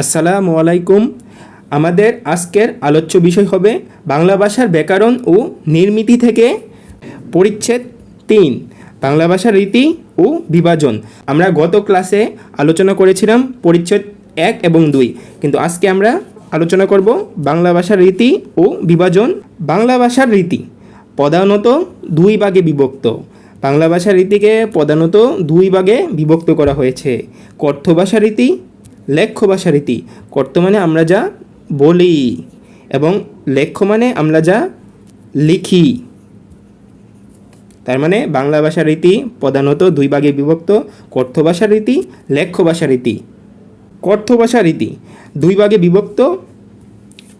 আসসালামু আলাইকুম। আমাদের আজকের আলোচ্য বিষয় হবে বাংলা ভাষার ব্যাকরণ ও নির্মিতি থেকে পরিচ্ছেদ তিন, বাংলা ভাষার রীতি ও বিভাজন। আমরা গত ক্লাসে আলোচনা করেছিলাম পরিচ্ছেদ এক এবং দুই, কিন্তু আজকে আমরা আলোচনা করব বাংলা ভাষার রীতি ও বিভাজন। বাংলা ভাষার রীতি, প্রধানত দুই ভাগে বিভক্ত। বাংলা ভাষার রীতিকে প্রধানত দুই ভাগে বিভক্ত করা হয়েছে। কথ্য ভাষা রীতি লেখ্য ভাষা রীতি। কথ্য মানে আমরা যা বলি এবং লেখ্য মানে আমরা যা লিখি। তার মানে বাংলা ভাষার রীতি প্রধানত দুই ভাগে বিভক্ত কথ্য ভাষার রীতি লেখ্য ভাষা রীতি। কথ্য ভাষা রীতি, দুই ভাগে বিভক্ত,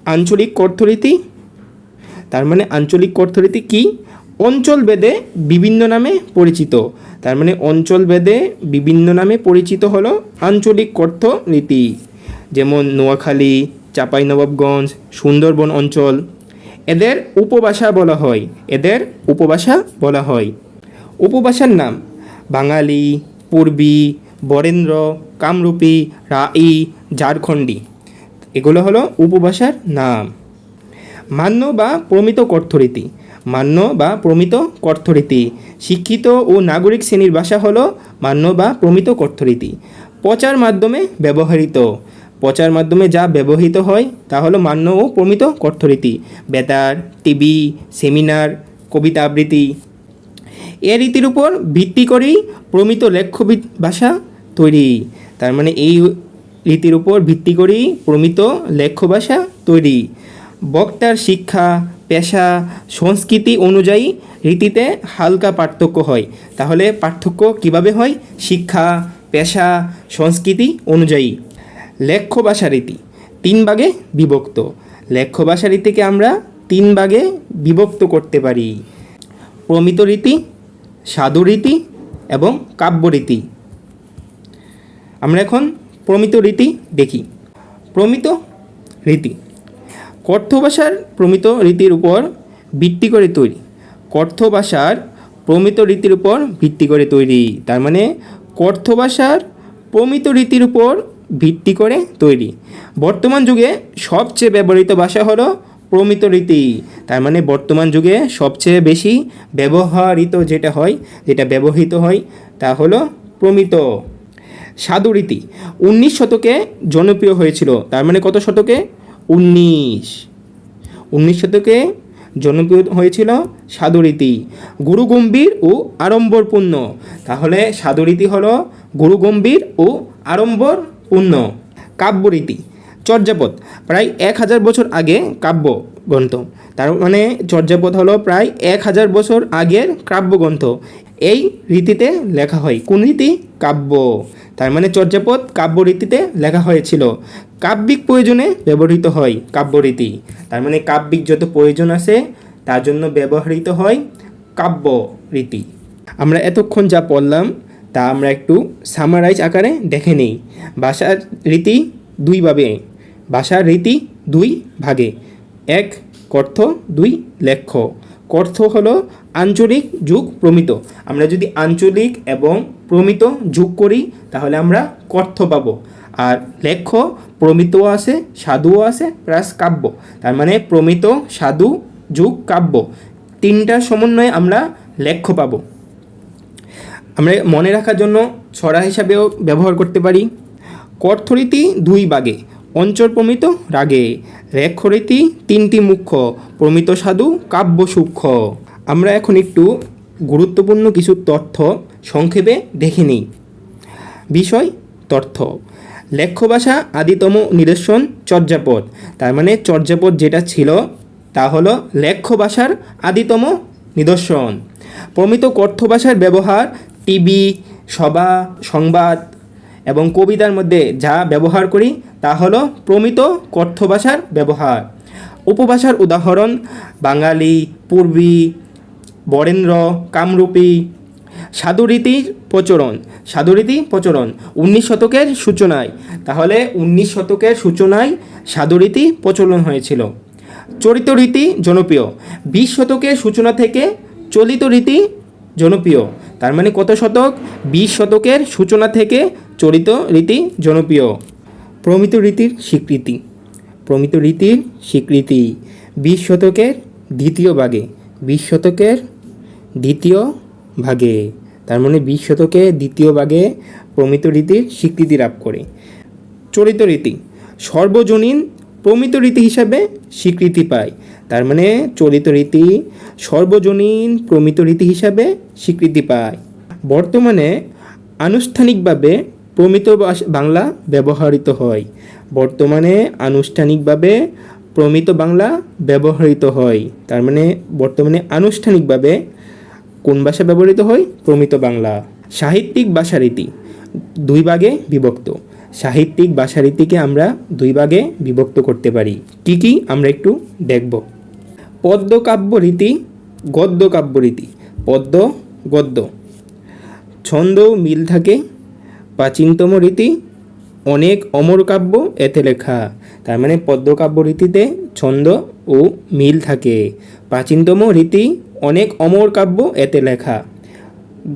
আঞ্চলিক কথ্যরীতি তার মানে আঞ্চলিক অর্থনীতি কি? অঞ্চল ভেদে বিভিন্ন নামে পরিচিত। তার মানে অঞ্চল ভেদে বিভিন্ন নামে পরিচিত হলো আঞ্চলিক অর্থনীতি যেমন নোয়াখালী, চাঁপাইনবাবগঞ্জ, সুন্দরবন অঞ্চল। এদের উপভাষা বলা হয়, এদের উপভাষা বলা হয়। উপভাষার নাম বাঙালি, পূর্বী, বরেন্দ্র, কামরূপী, রাই, ঝাড়খণ্ডী। এগুলো হলো উপভাষার নাম। মান্য বা প্রমিত কর্থরীতি মান্য বা প্রমিত কর্থরীতি। শিক্ষিত ও নাগরিক শ্রেণির ভাষা হলো মান্য বা প্রমিত কর্থরীতি। প্রচার মাধ্যমে ব্যবহৃত। প্রচার মাধ্যমে যা ব্যবহৃত হয়, তা হলো মান্য ও প্রমিত কর্থরীতি। বেতার, টিভি, সেমিনার, কবিতা আবৃত্তি। এ রীতির উপর ভিত্তি করেই প্রমিত লেখ্য ভাষা তৈরি। তার মানে এই রীতির উপর ভিত্তি করেই প্রমিত লেখ্য ভাষা তৈরি। বক্তার শিক্ষা, পেশা, সংস্কৃতি অনুযায়ী রীতিতে হালকা পার্থক্য হয়। তাহলে পার্থক্য কীভাবে হয়? শিক্ষা, পেশা, সংস্কৃতি অনুযায়ী। লেখ্য ভাষা রীতি, তিন ভাগে বিভক্ত। লেখ্য ভাষা রীতিকে আমরা তিন ভাগে বিভক্ত করতে পারি। প্রমিত রীতি, সাধু রীতি এবং কাব্যরীতি আমরা এখন প্রমিত রীতি দেখি। প্রমিত রীতি কথ্য ভাষার প্রমিত রীতির উপর ভিত্তি করে তৈরি। কথ্য ভাষার প্রমিত রীতির উপর ভিত্তি করে তৈরি। তার মানে কথ্য ভাষার প্রমিত রীতির উপর ভিত্তি করে তৈরি। বর্তমান যুগে সবচেয়ে ব্যবহৃত ভাষা হলো প্রমিত রীতি। তার মানে বর্তমান যুগে সবচেয়ে বেশি ব্যবহৃত যেটা হয়, যেটা ব্যবহৃত হয় তা হলো প্রমিত। সাধুরীতি উনিশ শতকে জনপ্রিয় হয়েছিল। তার মানে কত শতকে? উনিশ। উনিশ শতকে জনপ্রিয় হয়েছিল সাধুরীতি গুরু গম্ভীর ও আড়ম্বরপূর্ণ। তাহলে সাধুরীতি হলো গুরু গম্ভীর ও আড়ম্বরপূর্ণ। কাব্যরীতি, চর্যাপদ, প্রায় এক হাজার বছর আগে কাব্য গ্রন্থ। তার মানে চর্যাপদ হলো প্রায় এক হাজার বছর আগের কাব্যগ্রন্থ এই রীতিতে লেখা হয়। কোন রীতি? কাব্য। তার মানে চর্যাপদ কাব্য রীতিতে লেখা হয়েছিল। কাব্যিক প্রয়োজনে ব্যবহৃত হয় কাব্যরীতি। তার মানে কাব্যিক যত প্রয়োজন আছে, তার জন্য ব্যবহৃত হয় কাব্য রীতি আমরা এতক্ষণ যা পড়লাম, তা আমরা একটু সামারাইজ আকারে দেখে নেই। ভাষার রীতি দুইভাবে ভাষার রীতি দুই ভাগে। এক কথ্য দুই, লেখ্য। কথ্য হলো আঞ্চলিক যুগ প্রমিত। আমরা যদি আঞ্চলিক এবং প্রমিত যোগ করি, তাহলে আমরা কথ্য পাবো। আর লেখ্য, প্রমিতও আছে, সাধুও আছে, প্লাস কাব্য। তার মানে প্রমিত, সাধু, যুগ, কাব্য। তিনটার সমন্বয়ে আমরা লেখ্য পাবো। আমরা মনে রাখার জন্য ছড়া হিসাবেও ব্যবহার করতে পারি। কর্থরীতি দুই বাগে অঞ্চল প্রমিত, রাগে। রেক্ষরীতি তিনটি মুখ্য, প্রমিত সাধু, কাব্য সূক্ষ্ম। আমরা এখন একটু গুরুত্বপূর্ণ কিছু তথ্য সংক্ষেপে দেখে নিই। বিষয়, তথ্য। লেখ্য ভাষা আদিতম নিদর্শন চর্যাপদ। তার মানে চর্যাপদ যেটা ছিল, তা হলো লেখ্য ভাষার আদিতম নিদর্শন। প্রমিত কথ্য ভাষার ব্যবহার, টিভি, সভা, সংবাদ এবং কবিতার মধ্যে যা ব্যবহার করি, তা হলো প্রমিত কথ্য ভাষার ব্যবহার। উপভাষার উদাহরণ, বাঙালি, পূর্বী বরেন্দ্র কামরূপী। সাধুরীতির প্রচলন, সাধুরীতি প্রচলন, উনিশ শতকের সূচনায়। তাহলে উনিশ শতকের সূচনায় সাধুরীতি প্রচলন হয়েছিল। চরিত রীতি জনপ্রিয়, বিশ শতকের সূচনা থেকে চলিত রীতি জনপ্রিয়। তার মানে কত শতক? বিশ শতকের সূচনা থেকে চলিত রীতি জনপ্রিয়। প্রমিত রীতির স্বীকৃতি, প্রমিত রীতির স্বীকৃতি, বিশ শতকের দ্বিতীয় ভাগে, বিশ শতকের দ্বিতীয় ভাগে। তার মানে বিশ শতকে দ্বিতীয় ভাগে প্রমিত রীতির স্বীকৃতি লাভ করে। চলিত রীতি, সর্বজনীন প্রমিত রীতি হিসাবে স্বীকৃতি পায়। তার মানে চলিত রীতি সর্বজনীন প্রমিত রীতি হিসাবে স্বীকৃতি পায়। বর্তমানে আনুষ্ঠানিকভাবে প্রমিত বাংলা ব্যবহৃত হয়। বর্তমানে আনুষ্ঠানিকভাবে প্রমিত বাংলা ব্যবহৃত হয়। তার মানে বর্তমানে আনুষ্ঠানিকভাবে কোন ভাষা ব্যবহৃত হয়? প্রমিত বাংলা। সাহিত্যিক ভাষারীতি দুই ভাগে বিভক্ত। সাহিত্যিক ভাষারীতিকে আমরা দুই ভাগে বিভক্ত করতে পারি। কি কি? আমরা একটু দেখব। কাব্য রীতি, গদ্য কাব্য রীতি। পদ্য, গদ্য। ছন্দ মিল থাকে। প্রাচীনতম রীতি, অনেক অমর কাব্য, এতে লেখা। তার মানে পদ্মকাব্য রীতিতে ছন্দ ও মিল থাকে। প্রাচীনতম রীতি অনেক অমর কাব্য এতে লেখা।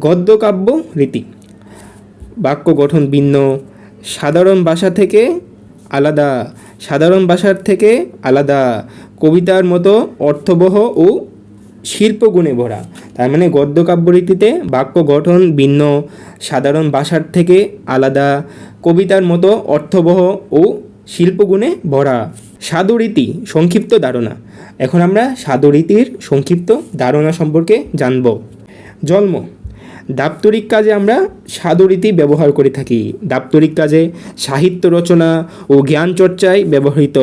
গদ্য কাব্য, রীতি। বাক্য গঠন ভিন্ন। সাধারণ ভাষা থেকে আলাদা। সাধারণ ভাষার থেকে আলাদা। কবিতার মতো অর্থবহ ও শিল্পগুণে ভরা। তার মানে গদ্য কাব্য রীতিতে বাক্য গঠন ভিন্ন। সাধারণ ভাষার থেকে আলাদা। কবিতার মতো অর্থবহ ও শিল্পগুণে ভরা সাধুরীতি সংক্ষিপ্ত ধারণা। এখন আমরা সাধুরীতির সংক্ষিপ্ত ধারণা সম্পর্কে জানব। জন্ম। দাপ্তরিক কাজে আমরা সাধুরীতি ব্যবহার করে থাকি। দাপ্তরিক কাজে সাহিত্য রচনা ও জ্ঞান চর্চায় ব্যবহৃত।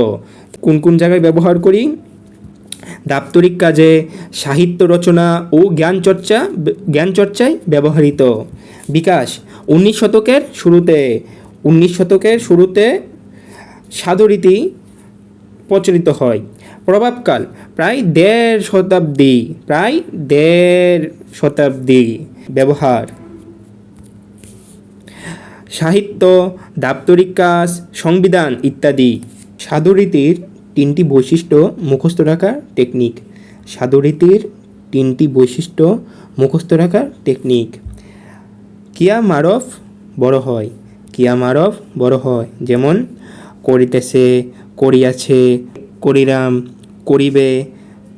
কোন কোন জায়গায় ব্যবহার করি? দাপ্তরিক কাজে সাহিত্য রচনা ও জ্ঞান চর্চা জ্ঞান চর্চায় ব্যবহৃত। বিকাশ। উনিশ শতকের শুরুতে। উনিশ শতকের শুরুতে সাধুরীতি প্রচলিত হয়। প্রভাবকাল প্রায় দেড় শতাব্দী, প্রায় দেড় শতাব্দী ব্যবহার। সাহিত্য, দাপ্তরিক কাজ, সংবিধান ইত্যাদি। সাধুরীতির তিনটি বৈশিষ্ট্য মুখস্থ রাখার টেকনিক সাধুরীতির তিনটি বৈশিষ্ট্য মুখস্থ রাখার টেকনিক কিয়া মারফ বড় হয়। কিয়া মারফ বড় হয়। যেমন করিতেছে, করিয়াছে, করিরাম, করিবে,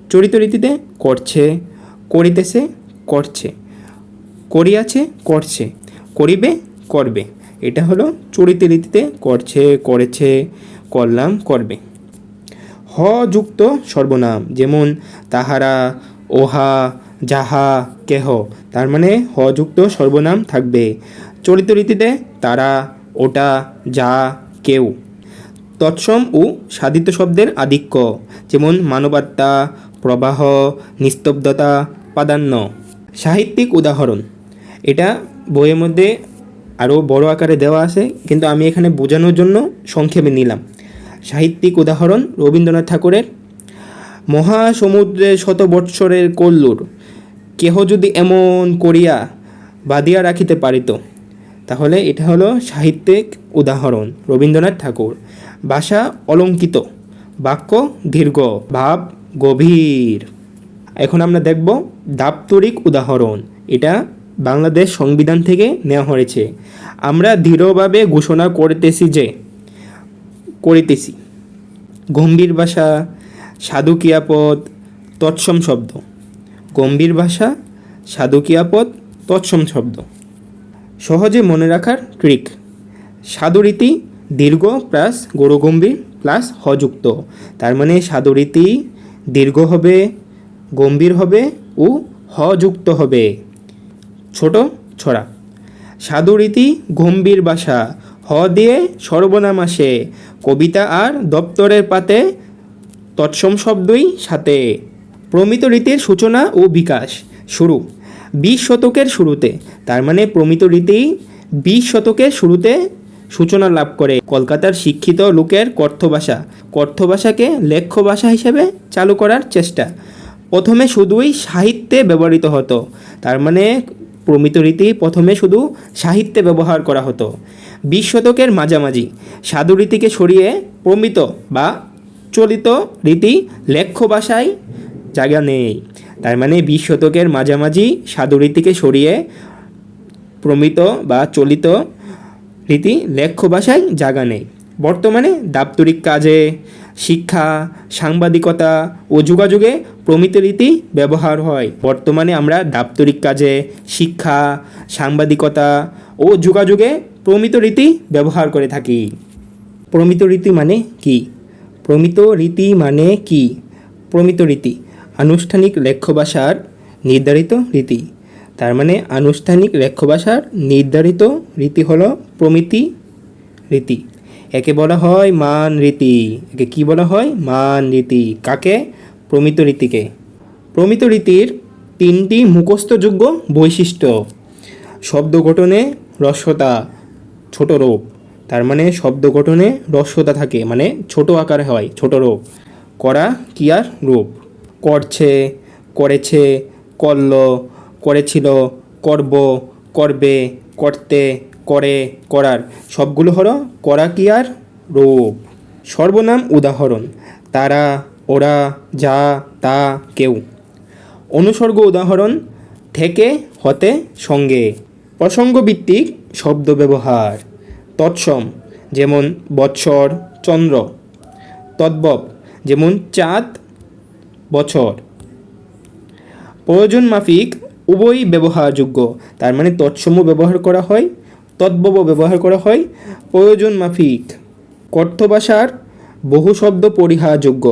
চরিত রীতিতে করছে, করিতেছে, করছে, করিয়াছে, করছে, করিবে, করবে। এটা হলো চরিত রীতিতে করছে, করেছে, করলাম, করবে। হ যুক্ত সর্বনাম, যেমন তাহারা, ওহা, যাহা, কেহ, তার মানে হ যুক্ত সর্বনাম থাকবে। চলিত রীতিতে তারা, ওটা, যা, কেউ। তৎসম ও সাধিত শব্দের আধিক্য, যেমন মানবাত্মা, প্রবাহ, নিস্তব্ধতা, প্রাধান্য। সাহিত্যিক উদাহরণ। এটা বইয়ের মধ্যে আরও বড় আকারে দেওয়া আছে, কিন্তু আমি এখানে বোঝানোর জন্য সংক্ষেপে নিলাম। সাহিত্যিক উদাহরণ, রবীন্দ্রনাথ ঠাকুরের, মহাসমুদ্রে শত বৎসরের কল্লুর, কেহ যদি এমন করিয়া বাঁধিয়া রাখিতে পারিত। তাহলে এটা হলো সাহিত্যিক উদাহরণ, রবীন্দ্রনাথ ঠাকুর। ভাষা অলঙ্কিত, বাক্য দীর্ঘ, ভাব গভীর। এখন আমরা দেখব দাপ্তরিক উদাহরণ। এটা বাংলাদেশ সংবিধান থেকে নেওয়া হয়েছে। আমরা দৃঢ়ভাবে ঘোষণা করিতেছি যে, করিতেছি। গম্ভীর ভাষা, সাধু ক্রিয়াপদ, তৎসম শব্দ। গম্ভীর ভাষা, সাধু ক্রিয়াপদ, তৎসম শব্দ। সহজে মনে রাখার ট্রিক। সাধুরীতি দীর্ঘ প্লাস গৌরগম্ভীর প্লাস হযুক্ত। তার মানে সাধুরীতি দীর্ঘ হবে, গম্ভীর হবে ও হযুক্ত হবে। ছোট ছড়া। সাধুরীতি গম্ভীর ভাষা হ দিয়ে সর্বনাম আসে কবিতা আর দপ্তরের পাতে তৎসম শব্দই সাথে। প্রমিত রীতির সূচনা ও বিকাশ। শুরু। বিশ শতকের শুরুতে। তার মানে প্রমিত রীতি বিশ শতকের শুরুতে সূচনা লাভ করে। কলকাতার শিক্ষিত লোকের কথ্য ভাষা। ভাষাকে লেখ্য ভাষা হিসেবে চালু করার চেষ্টা। প্রথমে শুধুই সাহিত্যে ব্যবহৃত হতো। তার মানে প্রমিত রীতি প্রথমে শুধু সাহিত্যে ব্যবহার করা হতো। বিশ শতকের মাঝামাঝি। সাধু রীতিকে সরিয়ে প্রমিত বা চলিত রীতি লেখ্য ভাষায় জায়গা নেই। তার মানে বিশ শতকের মাঝামাঝি সাধু রীতিকে সরিয়ে প্রমিত বা চলিত রীতি লেখ্য ভাষায় জায়গা নেই। বর্তমানে দাপ্তরিক কাজে, শিক্ষা, সাংবাদিকতা ও যোগাযোগে প্রমিত রীতি ব্যবহার হয়। বর্তমানে আমরা দাপ্তরিক কাজে, শিক্ষা, সাংবাদিকতা ও যোগাযোগে প্রমিত রীতি ব্যবহার করে থাকি। প্রমিত রীতি মানে কি? প্রমিত রীতি মানে কি? প্রমিত রীতি, আনুষ্ঠানিক লেখ্য ভাষার নির্ধারিত রীতি। তার মানে আনুষ্ঠানিক লেখ্য ভাষার নির্ধারিত রীতি হলো প্রমিতি রীতি। একে বলা হয় মান রীতি। একে কি বলা হয়? মান রীতি। কাকে? প্রমিত রীতিকে। প্রমিত রীতির তিনটি মুখস্থযোগ্য বৈশিষ্ট্য। শব্দ গঠনে রস্যতা, ছোট রূপ। তার মানে শব্দ গঠনে রস্যতা থাকে মানে ছোট আকারে হয়, ছোট রূপ। করা কিয়ার রূপ? করছে, করেছে, করল করেছিল, করব, করবে, করতে, করে, করার। সবগুলো হলো করা কি আর রূপ। সর্বনাম উদাহরণ, তারা, ওরা, যা, তা, কেউ। অনুসর্গ উদাহরণ, থেকে, হতে, সঙ্গে। প্রসঙ্গভিত্তিক শব্দ ব্যবহার তৎসম, যেমন বৎসর, চন্দ্র। তদ্ভব, যেমন চাঁদ, বছর। প্রয়োজন মাফিক উভয়ই ব্যবহারযোগ্য। তার মানে তৎসম ব্যবহার করা হয়, তদ্ভব ব্যবহার করা হয়। প্রয়োজন মাফিক। কথ্য ভাষার বহু শব্দ পরিহারযোগ্য।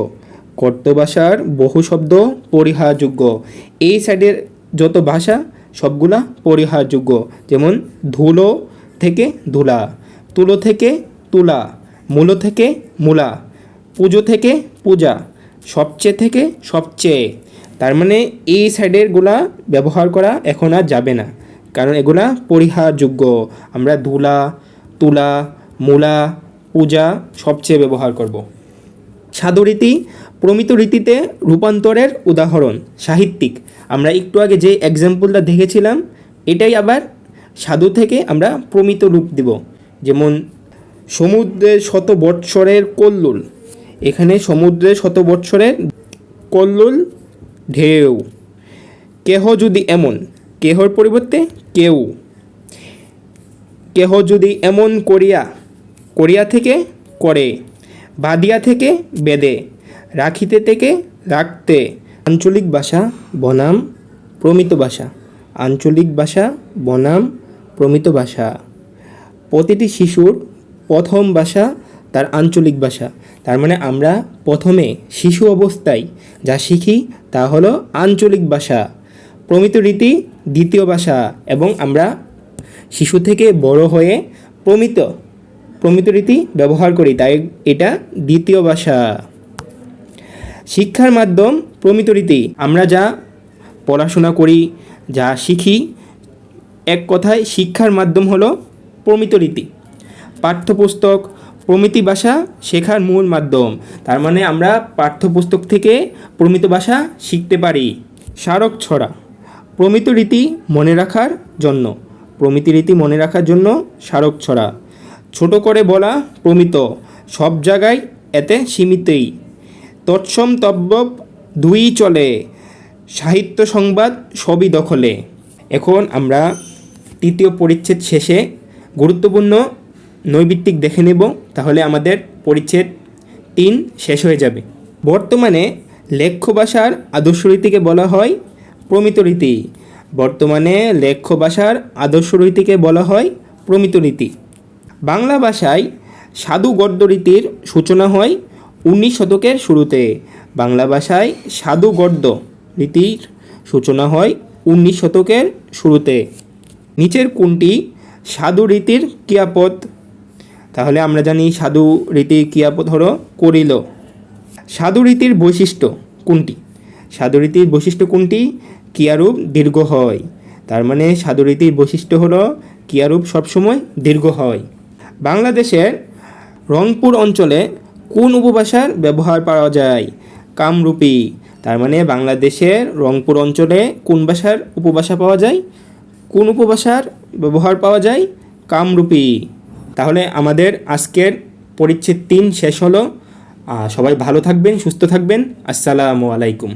কথ্য ভাষার বহু শব্দ পরিহারযোগ্য। এই সাইডের যত ভাষা, সবগুলা পরিহারযোগ্য। যেমন ধুলো থেকে ধুলা, তুলো থেকে তুলা, মূলো থেকে মূলা, পুজো থেকে পূজা সবচেয়ে থেকে সবচেয়ে তার মানে এই সাইডেরগুলা ব্যবহার করা এখন আর যাবে না। কারণ এগুলা পরিহারযোগ্য। আমরা ধুলা তুলা, মূলা, পূজা সবচেয়ে ব্যবহার করব। সাধুরীতি প্রমিত রীতিতে রূপান্তরের উদাহরণ, সাহিত্যিক। আমরা একটু আগে যে এক্সাম্পলটা দেখেছিলাম, এটাই আবার সাধু থেকে আমরা প্রমিত রূপ দিব। যেমন সমুদ্রের শত বৎসরের কল্লুল। এখানে সমুদ্রের শত বৎসরের কল্লুল ঢেউ। কেহ যদি এমন, কেহর পরিবর্তে কেউ? কেহ যদি এমন করিয়া করিয়া থেকে করে বাদিয়া থেকে বেদে রাখিতে থেকে রাখতে, আঞ্চলিক ভাষা বনাম প্রমিত ভাষা। আঞ্চলিক ভাষা বনাম প্রমিত ভাষা। প্রতিটি শিশুর প্রথম ভাষা তার আঞ্চলিক ভাষা। তার মানে আমরা প্রথমে শিশু অবস্থায় যা শিখি তা হলো আঞ্চলিক ভাষা, প্রমিত রীতি, দ্বিতীয় ভাষা এবং আমরা শিশু থেকে বড় হয়ে প্রমিত প্রমিত রীতি ব্যবহার করি, তাই এটা দ্বিতীয় ভাষা। শিক্ষার মাধ্যম প্রমিত রীতি, আমরা যা পড়াশোনা করি, যা শিখি, এক কথায় শিক্ষার মাধ্যম হলো প্রমিত রীতি। পাঠ্যপুস্তক প্রমিতি ভাষা শেখার মূল মাধ্যম। তার মানে আমরা পাঠ্যপুস্তক থেকে প্রমিত ভাষা শিখতে পারি। স্মারক ছড়া। প্রমিত রীতি মনে রাখার জন্য। প্রমিতি রীতি মনে রাখার জন্য স্মারক ছড়া। ছোট করে বলা প্রমিত। সব জায়গায় এতে সীমিতই। তৎসম তব্যব দুই চলে। সাহিত্য সংবাদ সবই দখলে। এখন আমরা তৃতীয় পরিচ্ছেদ শেষে গুরুত্বপূর্ণ নৈবিত্তিক দেখে নেব, তাহলে আমাদের পরিচ্ছেদ তিন শেষ হয়ে যাবে। বর্তমানে লেখ্য ভাষার আদর্শ রীতিকে বলা হয় প্রমিত রীতি। বর্তমানে লেখ্য ভাষার আদর্শ রীতিকে বলা হয় প্রমিত রীতি। বাংলা ভাষায় সাধু গদ্য রীতির সূচনা হয় উনিশ শতকের শুরুতে। বাংলা ভাষায় সাধু গদ্য রীতির সূচনা হয় উনিশ শতকের শুরুতে। নিচের কোনটি সাধু রীতির ক্রিয়াপদ? তাহলে আমরা জানি সাধু রীতির ক্রিয়াপদ হলো করিল। সাধু রীতির বৈশিষ্ট্য কোনটি? সাধু রীতির বৈশিষ্ট্য কোনটি? ক্রিয়ারূপ দীর্ঘ হয়। তার মানে সাধু রীতির বৈশিষ্ট্য হলো ক্রিয়ারূপ সবসময় দীর্ঘ হয়। বাংলাদেশের রংপুর অঞ্চলে কোন উপভাষার ব্যবহার পাওয়া যায়? কামরূপী। তার মানে বাংলাদেশের রংপুর অঞ্চলে কোন ভাষার উপভাষা পাওয়া যায়? কোন উপভাষার ব্যবহার পাওয়া যায়? কামরূপী। তাহলে আমাদের আজকের পরিচ্ছেদ তিন শেষ হলো। সবাই ভালো থাকবেন সুস্থ থাকবেন। আসসালামু আলাইকুম।